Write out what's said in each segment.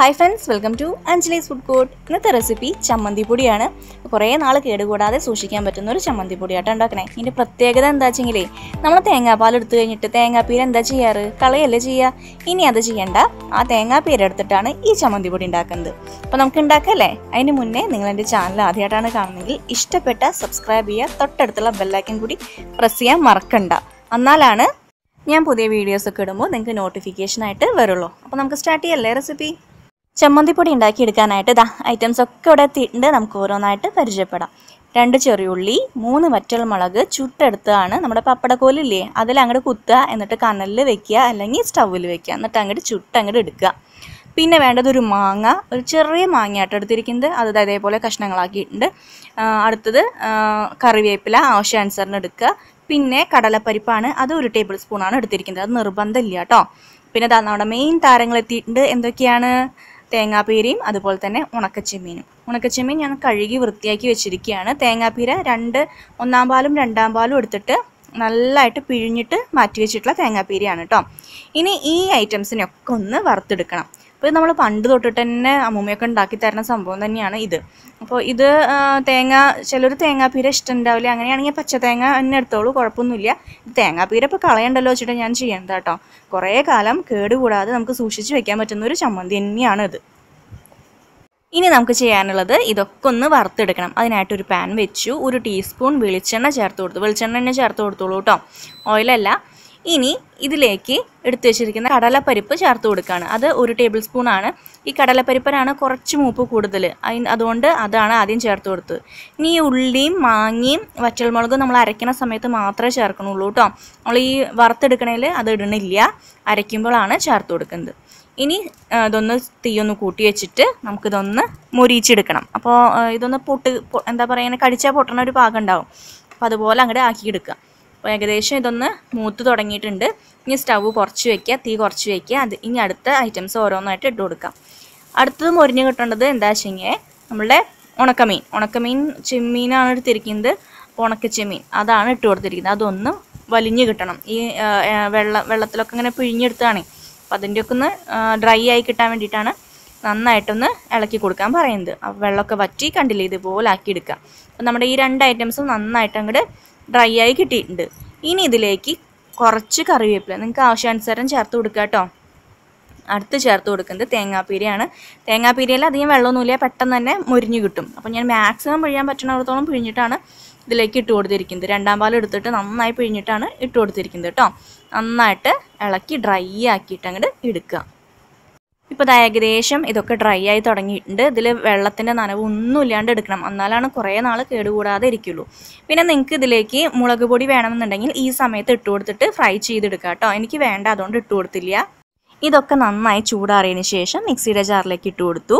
Hi friends welcome to Anjali's food court ഇന്നത്തെ recipe ചമ്മന്തി പൊടിയാണ്. കുറേ നാൾ കേടുകൂടാതെ സൂക്ഷിക്കാൻ പറ്റുന്ന ഒരു ചമ്മന്തി പൊടിയാട്ടോ ഉണ്ടാക്കണേ. ഇതിന്റെ പ്രത്യേകത എന്താ വെച്ചെങ്കിലേ നമ്മൾ തേങ്ങാപ്പാൽ എടുത്തു കഴിഞ്ഞിട്ട് തേങ്ങാപ്പീര എന്താ ചെയ്യാറ്? കളയല്ലേ ചെയ്യുക ഇനി അത് ചെയ്യണ്ട. ആ തേങ്ങാപ്പീര എടുത്തിട്ടാണ് ഈ ചമ്മന്തി പൊടി ഉണ്ടാക്കുന്നത്. അപ്പോൾ നമുക്ക് ഉണ്ടാക്കല്ലേ അതിന് മുന്നേ നിങ്ങൾ എന്റെ ചാനൽ ആദ്യമായിട്ടാണ് കാണുന്നതെങ്കിൽ ഇഷ്ടപ്പെട്ട സബ്സ്ക്രൈബ് ചെയ്യുക. തൊട്ടടുത്തുള്ള ബെല്ലൈക്കൻ കൂടി പ്രസ് ചെയ്യാൻ മറക്കണ്ട. എന്നാലാണ് ഞാൻ പുതിയ വീഡിയോസ് ഒക്കെ ഇടുമ്പോൾ നിങ്ങൾക്ക് നോട്ടിഫിക്കേഷൻ ആയിട്ട് വരുള്ളൂ. അപ്പോൾ നമുക്ക് സ്റ്റാർട്ട് ചെയ്യല്ലേ റെസിപ്പി ചമ്മന്തിപ്പൊടി ഉണ്ടാക്കിയെടുക്കാനായിട്ട് ഇതാ ഐറ്റംസ് ഒക്കെ ഇവിടെ എത്തിയിട്ടുണ്ട്. നമുക്ക് ഓരോന്നായിട്ട് പരിചയപ്പെടാം. രണ്ട് ചെറിയുള്ളി മൂന്ന് വറ്റൽ മുളക് ചുട്ടെടുത്തതാണ് നമ്മുടെ പപ്പടക്കോലില്ലേ? അതിൽ അങ്ങോട്ട് കുത്തുക എന്നിട്ട് കനലിൽ വെക്കുക അല്ലെങ്കിൽ സ്റ്റൗവിൽ വെക്കുക. എന്നിട്ട് അങ്ങോട്ട് ചുട്ട് അങ്ങോട്ട് എടുക്കുക. പിന്നെ വേണ്ടത് ഒരു മാങ്ങ ഒരു ചെറിയ മാങ്ങയായിട്ട് എടുത്തിരിക്കുന്നത്. അത് ദാ ഇതേപോലെ കഷ്ണങ്ങളാക്കിയിട്ടുണ്ട്. അടുത്തത് കറിവേപ്പില ആവശ്യാനുസരണം എടുക്കുക. പിന്നെ കടലപ്പരിപ്പാണ്. അത് ഒരു ടേബിൾ സ്പൂണാണ് എടുത്തിരിക്കുന്നത്. അത് നിർബന്ധമില്ല കേട്ടോ. പിന്നെ നമ്മുടെ മെയിൻ താരങ്ങൾ എത്തിയിട്ടുണ്ട്. എന്തൊക്കെയാണ്? തേങ്ങാപ്പീരയും അതുപോലെ തന്നെ ഉണക്കച്ചെമ്മീനും. ഉണക്കച്ചെമ്മീൻ ഞാൻ കഴുകി വൃത്തിയാക്കി വെച്ചിരിക്കുകയാണ്. തേങ്ങാപ്പീര രണ്ട് ഒന്നാം പാലും രണ്ടാം പാലും എടുത്തിട്ട് നല്ലതായിട്ട് പിഴിഞ്ഞിട്ട് മാറ്റി വെച്ചിട്ടുള്ള തേങ്ങാപ്പീരയാണ് കേട്ടോ ഇനി ഈ ഐറ്റംസിനൊക്കെ ഒന്ന് വറുത്തെടുക്കണം. അപ്പോൾ നമ്മൾ പണ്ട് തൊട്ടിട്ട് തന്നെ അമ്മൂമ്മയൊക്കെ ഉണ്ടാക്കി തരുന്ന സംഭവം തന്നെയാണ് ഇത്. അപ്പോൾ ഇത് തേങ്ങ ചിലർ തേങ്ങാപ്പീര ഇഷ്ടം ഉണ്ടാവില്ല അങ്ങനെയാണെങ്കിൽ പച്ച തേങ്ങ തന്നെ എടുത്തോളൂ കുഴപ്പമൊന്നുമില്ല. തേങ്ങാപ്പീര ഇപ്പോൾ കളയണ്ടല്ലോ വെച്ചിട്ട് ഞാൻ ചെയ്യുന്നത് കേട്ടോ. കുറേ കാലം കേടുകൂടാതെ നമുക്ക് സൂക്ഷിച്ച് വെക്കാൻ പറ്റുന്ന ഒരു ചമ്മന്തി തന്നെയാണ് ഇത്. ഇനി നമുക്ക് ചെയ്യാനുള്ളത് ഇതൊക്കെ ഒന്ന് വറുത്തെടുക്കണം. അതിനായിട്ട് ഒരു പാൻ വെച്ചു. ഒരു ടീസ്പൂൺ വെളിച്ചെണ്ണ ചേർത്ത് കൊടുത്തു. വെളിച്ചെണ്ണ തന്നെ ചേർത്ത് കൊടുത്തോളൂ കേട്ടോ. ഓയിലല്ല ഇനി ഇതിലേക്ക് എടുത്തു വെച്ചിരിക്കുന്ന കടലപ്പരിപ്പ് ചേർത്ത് കൊടുക്കുകയാണ്. അത് ഒരു ടേബിൾ സ്പൂൺ ആണ്. ഈ കടലപ്പരിപ്പനാണ് കുറച്ച് മൂപ്പ് കൂടുതൽ. അതുകൊണ്ട് അതാണ് ആദ്യം ചേർത്ത് കൊടുത്തത് ഇനി ഈ ഉള്ളിയും മാങ്ങയും വറ്റൽമുളകും നമ്മൾ അരയ്ക്കുന്ന സമയത്ത് മാത്രമേ ചേർക്കണുള്ളൂ കേട്ടോ. നമ്മൾ ഈ വറുത്തെടുക്കണേൽ അത് ഇടണില്ല. അരയ്ക്കുമ്പോഴാണ് ചേർത്ത് കൊടുക്കുന്നത്. ഇനി ഇതൊന്ന് തീയൊന്ന് കൂട്ടി വെച്ചിട്ട് നമുക്കിതൊന്ന് മൊരിച്ചെടുക്കണം അപ്പോൾ ഇതൊന്ന് പൊട്ട് എന്താ പറയുക കടിച്ചാൽ പൊട്ടണ ഒരു പാകം ഉണ്ടാവും അപ്പോൾ അതുപോലെ അങ്ങോട്ട് അപ്പോൾ ഏകദേശം ഇതൊന്ന് മൂത്ത് തുടങ്ങിയിട്ടുണ്ട്. ഇനി സ്റ്റവ് കുറച്ച് വെക്കുക തീ കുറച്ച് വെക്കുക. അത് ഇനി അടുത്ത ഐറ്റംസ് ഓരോന്നായിട്ട് ഇട്ട് കൊടുക്കാം. അടുത്തത് മുരിഞ്ഞ് കിട്ടേണ്ടത് എന്താ വെച്ചെങ്കിൽ നമ്മളുടെ ഉണക്കമീൻ. ഉണക്കമീൻ ചെമ്മീനാണ് എടുത്തിരിക്കുന്നത്. ഉണക്കച്ചെമ്മീൻ അതാണ് ഇട്ട് കൊടുത്തിരിക്കുന്നത്. അതൊന്ന് വലിഞ്ഞ് കിട്ടണം. ഈ വെള്ള വെള്ളത്തിലൊക്കെ ഇങ്ങനെ പിഴിഞ്ഞെടുത്താണ് അപ്പം അതിന്റെയൊക്കെ ഒന്ന് ഡ്രൈ ആയി കിട്ടാൻ വേണ്ടിയിട്ടാണ് നന്നായിട്ടൊന്ന് ഇളക്കി കൊടുക്കാൻ പറയുന്നത്. വെള്ളമൊക്കെ വറ്റി കണ്ടില്ലേ? ഇതുപോലെ ആക്കി എടുക്കുക. അപ്പം നമ്മുടെ ഈ രണ്ട് ഐറ്റംസും നന്നായിട്ട് അങ്ങോട്ട് ഡ്രൈ ആയി കിട്ടിയിട്ടുണ്ട്. ഇനി ഇതിലേക്ക് കുറച്ച് കറിവേപ്പില നിങ്ങൾക്ക് ആവശ്യാനുസരണം ചേർത്ത് കൊടുക്കുക കേട്ടോ. അടുത്ത് ചേർത്ത് കൊടുക്കുന്നത് തേങ്ങാപ്പീരയാണ്. തേങ്ങാപ്പീരയിൽ അധികം വെള്ളമൊന്നുമില്ല പെട്ടെന്ന് തന്നെ മുരിഞ്ഞു കിട്ടും. അപ്പോൾ ഞാൻ മാക്സിമം പിഴിയാൻ പറ്റുന്നിടത്തോളം പിഴിഞ്ഞിട്ടാണ് ഇതിലേക്ക് ഇട്ട് കൊടുത്തിരിക്കുന്നത്. രണ്ടാം പാൽ എടുത്തിട്ട് നന്നായി പിഴിഞ്ഞിട്ടാണ് ഇട്ട് കൊടുത്തിരിക്കുന്നത് കേട്ടോ. നന്നായിട്ട് ഇളക്കി ഡ്രൈ ആക്കിയിട്ട് അങ്ങോട്ട് എടുക്കുക. ഇപ്പോൾ ഇത് ഏകദേശം ഇതൊക്കെ ഡ്രൈ ആയി തുടങ്ങിയിട്ടുണ്ട്. ഇതിൽ വെള്ളത്തിന്റെ നനവ് ഒന്നും ഇല്ലാണ്ട് എടുക്കണം. എന്നാലാണ് കുറേ നാൾ കേടുകൂടാതെ ഇരിക്കുള്ളൂ. പിന്നെ നിങ്ങൾക്ക് ഇതിലേക്ക് മുളക് പൊടി വേണമെന്നുണ്ടെങ്കിൽ ഈ സമയത്ത് ഇട്ട് കൊടുത്തിട്ട് ഫ്രൈ ചെയ്തെടുക്കുക കേട്ടോ. എനിക്ക് വേണ്ട അതുകൊണ്ട് ഇട്ട് കൊടുത്തില്ല. ഇതൊക്കെ നന്നായി ചൂടാറിയതിന് ശേഷം മിക്സിയുടെ ജാറിലേക്ക് ഇട്ട് കൊടുത്തു.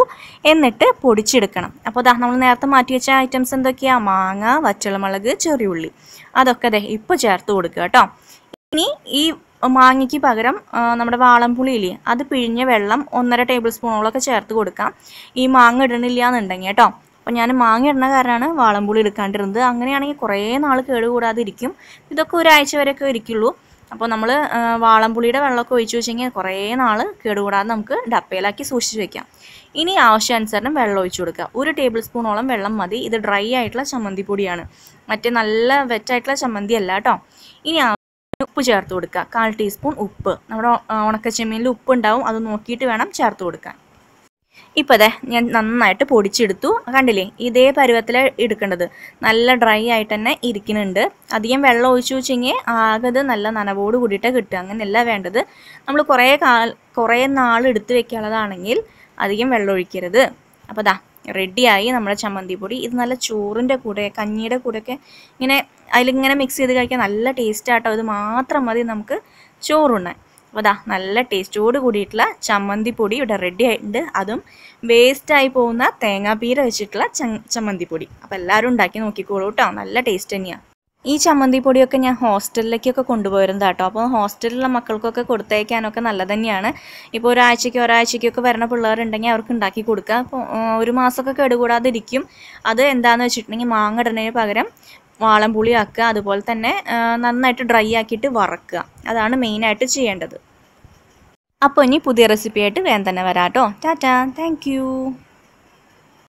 എന്നിട്ട് പൊടിച്ചെടുക്കണം. അപ്പോൾ ദാ നമ്മൾ നേരത്തെ മാറ്റി വെച്ച ഐറ്റംസ് എന്തൊക്കെയാണ് മാങ്ങ വച്ചളമുളക് ചെറിയുള്ളി. അതൊക്കെ ദേ ഇപ്പോൾ ചേർത്ത് കൊടുക്കുക കേട്ടോ. ഇനി ഈ മാങ്ങയ്ക്ക് പകരം നമ്മുടെ വാളംപുളി ഇല്ലേ അത് പിഴിഞ്ഞ വെള്ളം ഒന്നര ടേബിൾ സ്പൂണോളൊക്കെ ചേർത്ത് കൊടുക്കാം. ഈ മാങ്ങ ഇടണില്ല എന്നുണ്ടെങ്കിൽ കേട്ടോ. അപ്പോൾ ഞാൻ മാങ്ങ ഇടുന്ന കാരണമാണ് വാളംപുളി എടുക്കാണ്ടിരുന്നത്. അങ്ങനെയാണെങ്കിൽ കുറേ നാൾ കേടുകൂടാതെ ഇരിക്കും ഇതൊക്കെ ഒരാഴ്ച വരെയൊക്കെ ഇരിക്കുള്ളൂ. അപ്പോൾ നമ്മൾ വാളംപുളിയുടെ വെള്ളമൊക്കെ ഒഴിച്ച് വെച്ചെങ്കിൽ കുറേ നാൾ കേടുകൂടാതെ നമുക്ക് ഡപ്പയിലാക്കി സൂക്ഷിച്ച് വെക്കാം. ഇനി ആവശ്യാനുസരണം വെള്ളം ഒഴിച്ചു കൊടുക്കുക. ഒരു ടേബിൾ സ്പൂണോളം വെള്ളം മതി. ഇത് ഡ്രൈ ആയിട്ടുള്ള ചമ്മന്തി പൊടിയാണ് മറ്റേ നല്ല വെറ്റായിട്ടുള്ള ചമ്മന്തി അല്ല കേട്ടോ. ഇനി ചേർത്ത് കൊടുക്കുക. കാൽ ടീസ്പൂൺ ഉപ്പ്. നമ്മുടെ ഉണക്ക ഉണക്കച്ചെമ്മീനിൽ ഉപ്പ് ഉണ്ടാവും അത് നോക്കിയിട്ട് വേണം ചേർത്ത് കൊടുക്കാൻ. ഇപ്പോൾ അതെ ഞാൻ നന്നായിട്ട് പൊടിച്ചെടുത്തു. കണ്ടില്ലേ? ഇതേ പരുവത്തിൽ എടുക്കേണ്ടത്. നല്ല ഡ്രൈ ആയിട്ട് തന്നെ ഇരിക്കുന്നുണ്ട്. അധികം വെള്ളം ഒഴിച്ചു വെച്ചെങ്കിൽ ആകെ ഇത് നല്ല നനവോട് കൂടിയിട്ട് കിട്ടുക. അങ്ങനെയല്ല വേണ്ടത്. നമ്മൾ കുറേ കാൽ കുറേ നാൾ എടുത്ത് വെക്കാനുള്ളതാണെങ്കിൽ അധികം വെള്ളം ഒഴിക്കരുത്. അപ്പോൾ ദാ റെഡിയായി നമ്മുടെ ചമ്മന്തി പൊടി ഇത് നല്ല ചോറിന്റെ കൂടെ കഞ്ഞിയുടെ കൂടെയൊക്കെ ഇങ്ങനെ അതിലിങ്ങനെ മിക്സ് ചെയ്ത് കഴിക്കാൻ നല്ല ടേസ്റ്റാട്ടോ ഇത് മാത്രം മതി നമുക്ക് ചോറുണ്ണാൻ. അപ്പോൾ അതാ നല്ല ടേസ്റ്റോട് കൂടിയിട്ടുള്ള ചമ്മന്തി പൊടി ഇവിടെ റെഡി ആയിട്ടുണ്ട്. അതും വേസ്റ്റായി പോകുന്ന തേങ്ങാപ്പീര വെച്ചിട്ടുള്ള ചമ്മന്തിപ്പൊടി. ചമ്മന്തി പൊടി അപ്പോൾ എല്ലാവരും ഉണ്ടാക്കി നോക്കിക്കോളൂ കേട്ടോ നല്ല ടേസ്റ്റ് തന്നെയാണ് ഈ ചമ്മന്തി പൊടിയൊക്കെ ഞാൻ ഹോസ്റ്റലിലേക്കൊക്കെ കൊണ്ടുപോയിരുന്നത് കേട്ടോ അപ്പോൾ ഹോസ്റ്റലിലുള്ള മക്കൾക്കൊക്കെ കൊടുത്തയക്കാനൊക്കെ നല്ല തന്നെയാണ്. ഇപ്പോൾ ഒരാഴ്ചയ്ക്ക് ഒരാഴ്ചയ്ക്കൊക്കെ വരുന്ന പിള്ളേരുണ്ടെങ്കിൽ അവർക്ക് ഉണ്ടാക്കി കൊടുക്കുക അപ്പോൾ ഒരു മാസമൊക്കെ കേടുകൂടാതിരിക്കും. അത് എന്താണെന്ന് വെച്ചിട്ടുണ്ടെങ്കിൽ മാങ്ങ പകരം വാളംപുളി ആക്കുക അതുപോലെ തന്നെ നന്നായിട്ട് ഡ്രൈ ആക്കിയിട്ട് വറക്കുക. അതാണ് മെയിനായിട്ട് ചെയ്യേണ്ടത്. അപ്പോൾ ഇനി പുതിയ റെസിപ്പിയായിട്ട് വേഗം തന്നെ വരാം കേട്ടോ ടാറ്റാ താങ്ക്